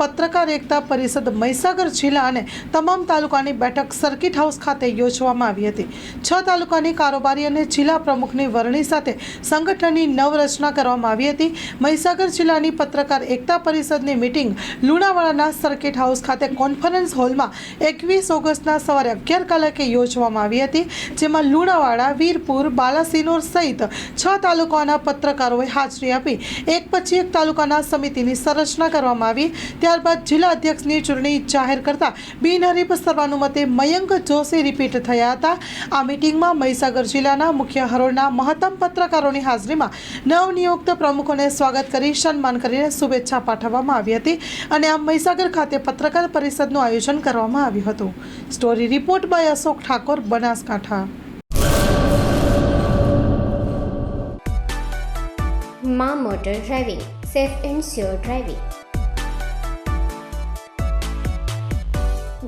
પત્રકાર એકતા પરિષદ મહીસાગર જિલ્લા અને તમામ તાલુકાની બેઠક સર્કિટ હાઉસ ખાતે યોજવામાં આવી હતી. છ તાલુકાની કારોબારી અને જિલ્લા પ્રમુખની વરણી સાથે સંગઠનની નવરચના કરવામાં આવી હતી. મહીસાગર જિલ્લાની પત્રકાર એકતા પરિષદની મિટિંગ લુણાવાડાના સર્કિટ હાઉસ ખાતે કોન્ફરન્સ હોલમાં એકવીસ ઓગસ્ટના સવારે અગિયાર કલાકે યોજવામાં આવી હતી, જેમાં લુણાવાડા, વીરપુર, બાલાસિનોર સહિત છ તાલુકાના પત્રકારોએ હાજરી આપી. એક પછી એક તાલુકાના સમિતિની સંરચના કરવામાં આવી. ત્યારબાદ જિલ્લા અધ્યક્ષની ચૂંટણી જાહેર કરતા બિનહરીફ સર્વાનુમતે મયંક જોશી રિપીટ થયા હતા. આ મિટિંગમાં મહીસાગર જિલ્લાના મુખ્ય હરોળના મહત્તમ પત્રકારોની હાજરીમાં નવનિયુક્ત પ્રમુખોને સ્વાગત કરી સન્માન કરીને શુભેચ્છા પાઠવવામાં આવી હતી અને આ મહીસાગર ખાતે પત્રકાર પરિષદનું આયોજન કરવામાં આવ્યું હતું. Story report by Ashok Thakor, Banaskantha. મા motor driving, safe and sure driving.